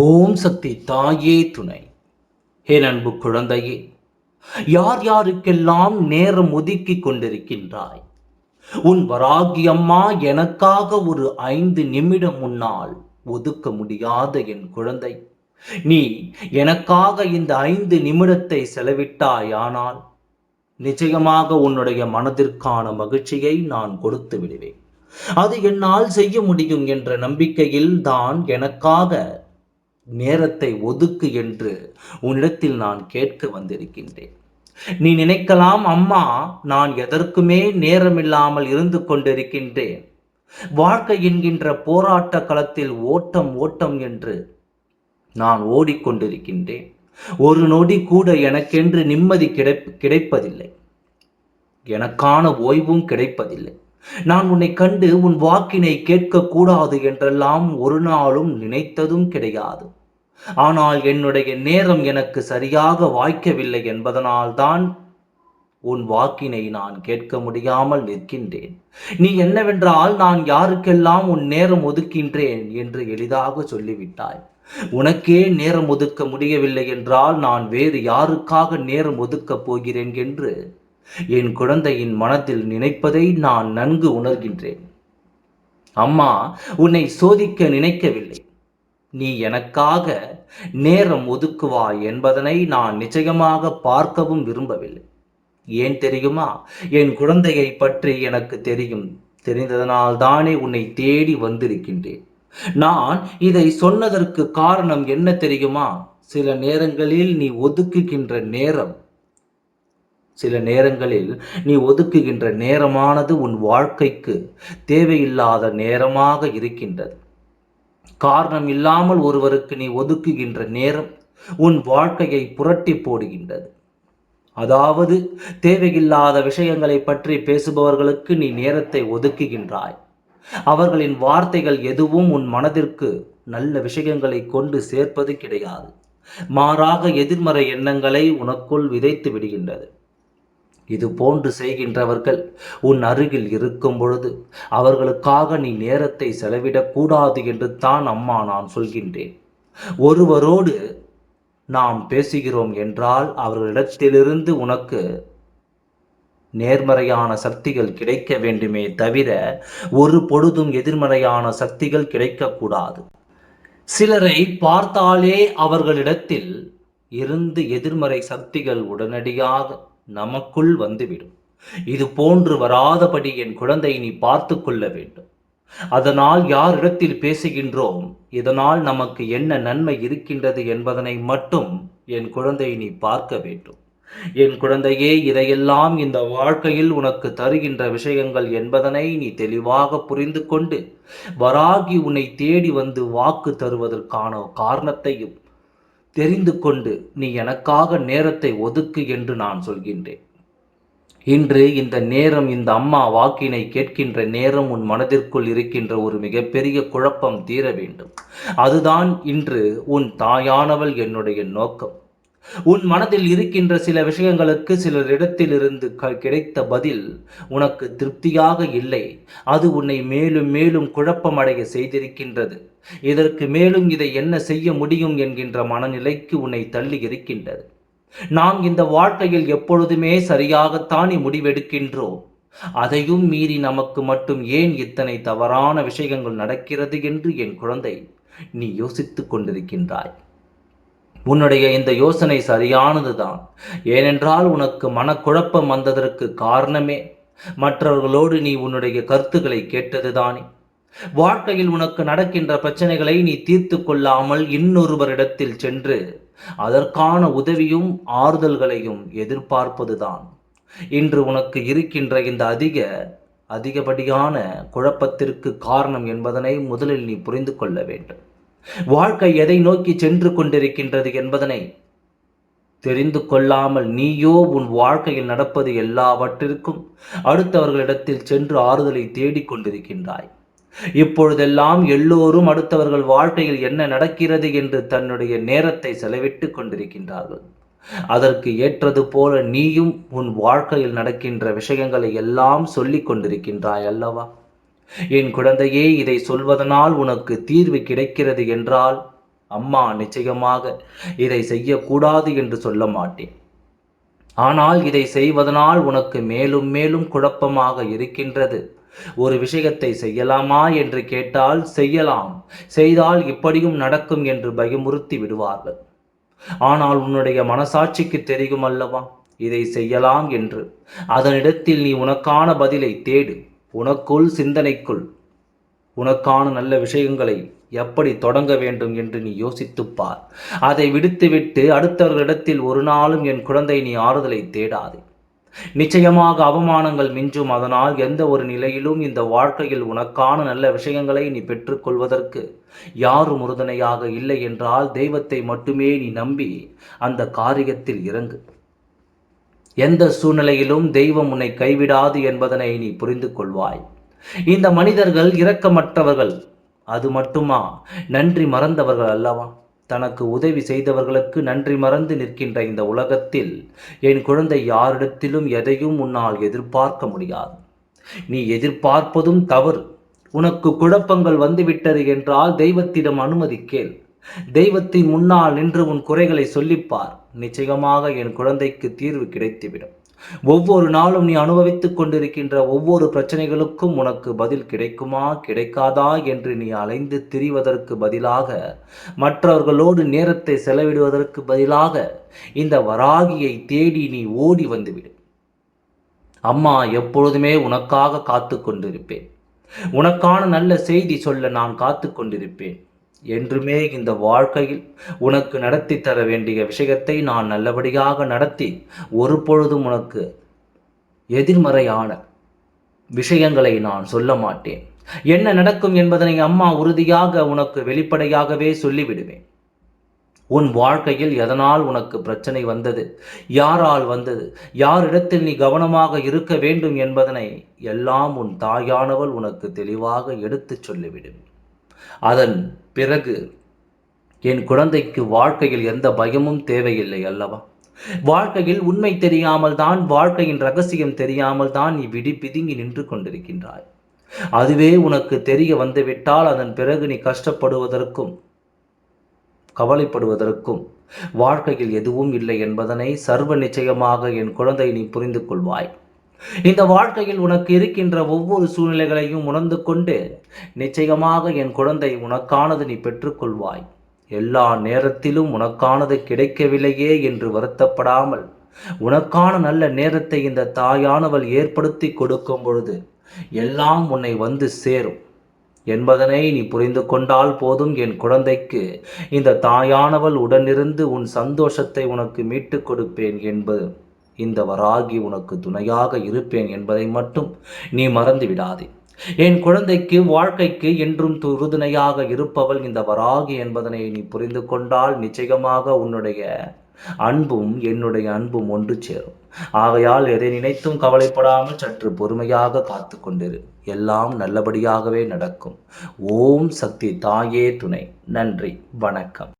ஓம் சக்தி தாயே துணை. ஹே அன்பு குழந்தையே யார் யாருக்கெல்லாம் நேரம் ஒதுக்கி கொண்டிருக்கின்றாய்? உன் வராகி அம்மா எனக்காக ஒரு ஐந்து நிமிடம் முன்னால் ஒதுக்க முடியாத என் குழந்தை. நீ எனக்காக இந்த ஐந்து நிமிடத்தை செலவிட்டாயானால் நிச்சயமாக உன்னுடைய மனதிற்கான மகிழ்ச்சியை நான் கொடுத்து விடுவேன். அது என்னால் செய்ய முடியும் என்ற நம்பிக்கையில் தான் எனக்காக நேரத்தை ஒதுக்கு என்று உன்னிடத்தில் நான் கேட்க வந்திருக்கின்றேன். நீ நினைக்கலாம் அம்மா நான் எதற்குமே நேரமில்லாமல் இருந்து கொண்டிருக்கின்றேன். வாழ்க்கை என்கின்ற போராட்ட களத்தில் ஓட்டம் ஓட்டம் என்று நான் ஓடிக்கொண்டிருக்கின்றேன். ஒரு நொடி கூட எனக்கென்று நிம்மதி கிடை கிடைப்பதில்லை. எனக்கான ஓய்வும் கிடைப்பதில்லை. நான் உன்னை கண்டு உன் வாக்கினை கேட்கக்கூடாது என்றெல்லாம் ஒரு நாளும் நினைத்ததும் கிடையாது. ஆனால் என்னுடைய நேரம் எனக்கு சரியாக வாய்க்கவில்லை என்பதனால்தான் உன் வாக்கினை நான் கேட்க முடியாமல் நிற்கின்றேன். நீ என்னவென்றால் நான் யாருக்கெல்லாம் உன் நேரம் ஒதுக்கின்றேன் என்று எளிதாக சொல்லிவிட்டாய். உனக்கே நேரம் ஒதுக்க முடியவில்லை என்றால் நான் வேறு யாருக்காக நேரம் ஒதுக்கப் போகிறேன் என்று என் குழந்தையின் மனதில் நினைப்பதை நான் நன்கு உணர்கின்றேன். அம்மா உன்னை சோதிக்க நினைக்கவில்லை. நீ எனக்காக நேரம் ஒதுக்குவாய் என்பதனை நான் நிச்சயமாக பார்க்கவும் விரும்பவில்லை. ஏன் தெரியுமா? என் குழந்தையை பற்றி எனக்கு தெரியும். தெரிந்ததனால் தானே உன்னை தேடி வந்திருக்கின்றேன். நான் இதை சொன்னதற்கு காரணம் என்ன தெரியுமா? சில நேரங்களில் நீ ஒதுக்குகின்ற நேரம் சில நேரங்களில் நீ ஒதுக்குகின்ற நேரமானது உன் வாழ்க்கைக்கு தேவையில்லாத நேரமாக இருக்கின்றது. காரணம் இல்லாமல் ஒருவருக்கு நீ ஒதுக்குகின்ற நேரம் உன் வாழ்க்கையை புரட்டி போடுகின்றது. அதாவது தேவையில்லாத விஷயங்களை பற்றி பேசுபவர்களுக்கு நீ நேரத்தை ஒதுக்குகின்றாய். அவர்களின் வார்த்தைகள் எதுவும் உன் மனதிற்கு நல்ல விஷயங்களை கொண்டு சேர்ப்பது கிடையாது. மாறாக எதிர்மறை எண்ணங்களை உனக்குள் விதைத்து விடுகின்றது. இது போன்று செய்கின்றவர்கள் உன் அருகில் இருக்கும் பொழுது அவர்களுக்காக நீ நேரத்தை செலவிடக்கூடாது என்று தான் அம்மா நான் சொல்கின்றேன். ஒருவரோடு நாம் பேசுகிறோம் என்றால் அவர்களிடத்திலிருந்து உனக்கு நேர்மறையான சக்திகள் கிடைக்க வேண்டுமே தவிர ஒரு பொழுதும் எதிர்மறையான சக்திகள் கிடைக்கக்கூடாது சிலரை பார்த்தாலே அவர்களிடத்தில் இருந்து எதிர்மறை சக்திகள் உடனடியாக நமக்குள் வந்துவிடும். இது போன்று வராதபடி என் குழந்தை நீ பார்த்து கொள்ள வேண்டும். அதனால் யாரிடத்தில் பேசுகின்றோம்? இதனால் நமக்கு என்ன நன்மை இருக்கின்றது என்பதனை மட்டும் என் குழந்தை நீ பார்க்க வேண்டும். என் குழந்தையே இதையெல்லாம் இந்த வாழ்க்கையில் உனக்கு தருகின்ற விஷயங்கள் என்பதனை நீ தெளிவாக புரிந்து கொண்டு வராகி உன்னை தேடி வந்து வாக்கு தருவதற்கான காரணத்தையும் தெரிந்து கொண்டு நீ எனக்காக நேரத்தை ஒதுக்கு என்று நான் சொல்கின்றேன். இன்று இந்த நேரம் இந்த அம்மா வாக்கினை கேட்கின்ற நேரம் உன் மனதிற்குள் இருக்கின்ற ஒரு மிகப்பெரிய குழப்பம் தீர வேண்டும். அதுதான் இன்று உன் தாயானவள் என்னுடைய நோக்கம். உன் மனதில் இருக்கின்ற சில விஷயங்களுக்கு சிலரிடத்திலிருந்து கிடைத்த பதில் உனக்கு திருப்தியாக இல்லை. அது உன்னை மேலும் மேலும் குழப்பமடைய செய்திருக்கின்றது. இதற்கு மேலும் இதை என்ன செய்ய முடியும் என்கின்ற மனநிலைக்கு உன்னை தள்ளி இருக்கின்றது. நாம் இந்த வாழ்க்கையில் எப்பொழுதுமே சரியாகத்தானே முடிவெடுக்கின்றோம். அதையும் மீறி நமக்கு மட்டும் ஏன் இத்தனை தவறான விஷயங்கள் நடக்கிறது என்று என் குழந்தை நீ யோசித்துக் கொண்டிருக்கின்றாய். உன்னுடைய இந்த யோசனை சரியானதுதான். ஏனென்றால் உனக்கு மனக்குழப்பம் வந்ததற்கு காரணமே. மற்றவர்களோடு நீ உன்னுடைய கருத்துக்களை கேட்டதுதானே. வாழ்க்கையில் உனக்கு நடக்கின்ற பிரச்சனைகளை நீ தீர்த்து கொள்ளாமல் இன்னொருவரிடத்தில் சென்று அதற்கான உதவியும் ஆறுதல்களையும் எதிர்பார்ப்பதுதான். இன்று உனக்கு இருக்கின்ற இந்த அதிக அதிகப்படியான குழப்பத்திற்கு காரணம் என்பதனை முதலில் நீ புரிந்து கொள்ள வேண்டும். வாழ்க்கை எதை நோக்கி சென்று கொண்டிருக்கின்றது என்பதனை தெரிந்து கொள்ளாமல் நீயோ உன் வாழ்க்கையில் நடப்பது எல்லாவற்றிற்கும் அடுத்தவர்களிடத்தில் சென்று ஆறுதலை தேடிக் கொண்டிருக்கின்றாய். இப்பொழுதெல்லாம் எல்லோரும் அடுத்தவர்கள் வாழ்க்கையில் என்ன நடக்கிறது என்று தன்னுடைய நேரத்தை செலவிட்டுக் கொண்டிருக்கின்றார்கள். அதற்கு ஏற்றது போல நீயும் உன் வாழ்க்கையில் நடக்கின்ற விஷயங்களை எல்லாம் சொல்லிக் கொண்டிருக்கின்றாய் அல்லவா? என் குழந்தையே இதை சொல்வதனால் உனக்கு தீர்வு கிடைக்கிறது என்றால் அம்மா நிச்சயமாக இதை செய்யக்கூடாது என்று சொல்ல மாட்டேன். ஆனால் இதை செய்வதனால் உனக்கு மேலும் மேலும் குழப்பமாக இருக்கின்றது. ஒரு விஷயத்தை செய்யலாமா என்று கேட்டால் செய்யலாம். செய்தால் இப்படியும் நடக்கும் என்று பயமுறுத்தி விடுவார்கள். ஆனால் உன்னுடைய மனசாட்சிக்கு தெரியும் அல்லவா இதை செய்யலாம் என்று. அதனிடத்தில் நீ உனக்கான பதிலை தேடு. உனக்குள் சிந்தனைக்குள் உனக்கான நல்ல விஷயங்களை எப்படி தொடங்க வேண்டும் என்று நீ யோசித்துப்பார். அதை விடுத்துவிட்டு அடுத்தவர்களிடத்தில் ஒரு நாளும் என் குழந்தை நீ ஆறுதலை தேடாதே. நிச்சயமாக அவமானங்கள் மிஞ்சும். அதனால் எந்த ஒரு நிலையிலும் இந்த வாழ்க்கையில் உனக்கான நல்ல விஷயங்களை நீ பெற்றுக்கொள்வதற்கு யாரும் உறுதுணையாக இல்லை என்றால் தெய்வத்தை மட்டுமே நீ நம்பி அந்த காரியத்தில் இறங்கு. எந்த சூழ்நிலையிலும் தெய்வம் உன்னை கைவிடாது என்பதனை நீ புரிந்து கொள்வாய் இந்த மனிதர்கள் இரக்கமற்றவர்கள். அது மட்டுமா? நன்றி மறந்தவர்கள் அல்லவா? தனக்கு உதவி செய்தவர்களுக்கு நன்றி மறந்து நிற்கின்ற இந்த உலகத்தில் என் குழந்தை யாரிடத்திலும் எதையும் உன்னால் எதிர்பார்க்க முடியாது. நீ எதிர்பார்ப்பதும் தவறு. உனக்கு குழப்பங்கள் வந்துவிட்டது என்றால் தெய்வத்திடம் அனுமதி கேள். தெய்வத்தின் முன்னால் நின்று உன் குறைகளை சொல்லிப்பார். நிச்சயமாக என் குழந்தைக்கு தீர்வு கிடைத்துவிடும். ஒவ்வொரு நாளும் நீ அனுபவித்துக் கொண்டிருக்கின்ற ஒவ்வொரு பிரச்சனைகளுக்கும் உனக்கு பதில் கிடைக்குமா? கிடைக்காதா? என்று நீ அலைந்து திரிவதற்கு பதிலாக மற்றவர்களோடு நேரத்தை செலவிடுவதற்கு பதிலாக இந்த வராகியை தேடி நீ ஓடி வந்துவிடு. அம்மா எப்பொழுதுமே உனக்காக காத்து கொண்டிருப்பேன் உனக்கான நல்ல செய்தி சொல்ல நான் காத்து கொண்டிருப்பேன் என்றுமே இந்த வாழ்க்கையில் உனக்கு நடத்தி தர வேண்டிய விஷயத்தை நான் நல்லபடியாக நடத்தி ஒரு பொழுதும் உனக்கு எதிர்மறையான விஷயங்களை நான் சொல்ல மாட்டேன். என்ன நடக்கும் என்பதனை அம்மா உறுதியாக உனக்கு வெளிப்படையாகவே சொல்லிவிடுவேன். உன் வாழ்க்கையில் எதனால் உனக்கு பிரச்சனை வந்தது? யாரால் வந்தது? யாரிடத்தில் நீ கவனமாக இருக்க வேண்டும் என்பதனை எல்லாம் உன் தாயானவள் உனக்கு தெளிவாக எடுத்துச் சொல்லிவிடும். அதன் பிறகு என் குழந்தைக்கு வாழ்க்கையில் எந்த பயமும் தேவையில்லை அல்லவா? வாழ்க்கையில் உண்மை தெரியாமல் தான் வாழ்க்கையின் ரகசியம் தெரியாமல் தான் நீ விடி பிதுங்கி நின்று கொண்டிருக்கின்றாய். அதுவே உனக்கு தெரிய வந்துவிட்டால் அதன் பிறகு நீ கஷ்டப்படுவதற்கும் கவலைப்படுவதற்கும் வாழ்க்கையில் எதுவும் இல்லை என்பதனை சர்வ நிச்சயமாக என் குழந்தை நீ புரிந்து கொள்வாய். இந்த வாழ்க்கையில் உனக்கு இருக்கின்ற ஒவ்வொரு சூழ்நிலைகளையும் உணர்ந்து கொண்டு நிச்சயமாக என் குழந்தை உனக்கானது நீ பெற்றுக்கொள்வாய். எல்லா நேரத்திலும் உனக்கானது கிடைக்கவில்லையே என்று வருத்தப்படாமல் உனக்கான நல்ல நேரத்தை இந்த தாயானவள் ஏற்படுத்தி கொடுக்கும் பொழுது எல்லாம் உன்னை வந்து சேரும். என்பதனை நீ புரிந்து கொண்டால் போதும் என் குழந்தைக்கு. இந்த தாயானவள் உடனிருந்து உன் சந்தோஷத்தை உனக்கு மீட்டுக் கொடுப்பேன் என்பது இந்த வராகி உனக்கு துணையாக இருப்பேன் என்பதை மட்டும் நீ மறந்து விடாதே. என் குழந்தைக்கு வாழ்க்கைக்கு என்றும் துருதுணையாக இருப்பவள் இந்த வராகி என்பதனை நீ புரிந்து கொண்டால் நிச்சயமாக உன்னுடைய அன்பும் என்னுடைய அன்பும் ஒன்று சேரும். ஆகையால் எதை நினைத்தும் கவலைப்படாமல் சற்று பொறுமையாக காத்து கொண்டிரு. எல்லாம் நல்லபடியாகவே நடக்கும். ஓம் சக்தி தாயே துணை. நன்றி. வணக்கம்.